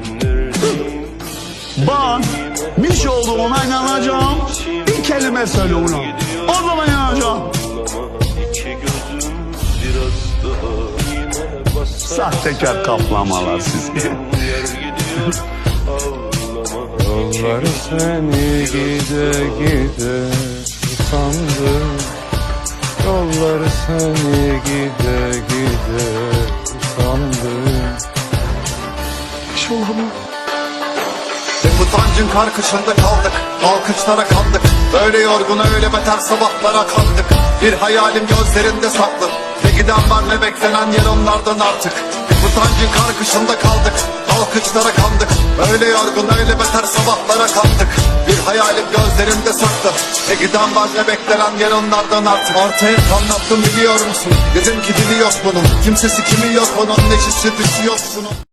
Ben neredeyim Ben bir şey olduğuna inanacağım. Bir kelime söyle ona. O zaman inanacağım. Sahtekar kaplamalar sizi. Yer gidiyor ağlama Yollar seni gide gide usandım Yollar seni gide Utancın karkışında kaldık Alkışlara kandık. Öyle yorgun öyle beter sabahlara kandık. Bir hayalim gözlerinde saklı. Ne giden var ne beklenen yer onlardan artık. Utancın karkışında kaldık Alkışlara kandık. Öyle yorgun öyle beter sabahlara kandık. Bir hayalim gözlerimde saklı. Ne giden var ne beklenen yer onlardan artık. Artı hep anlattım biliyor musun? Dedim ki dili yok bunun. Kimsesi kimi yok onun Neşesi düşü yok bunun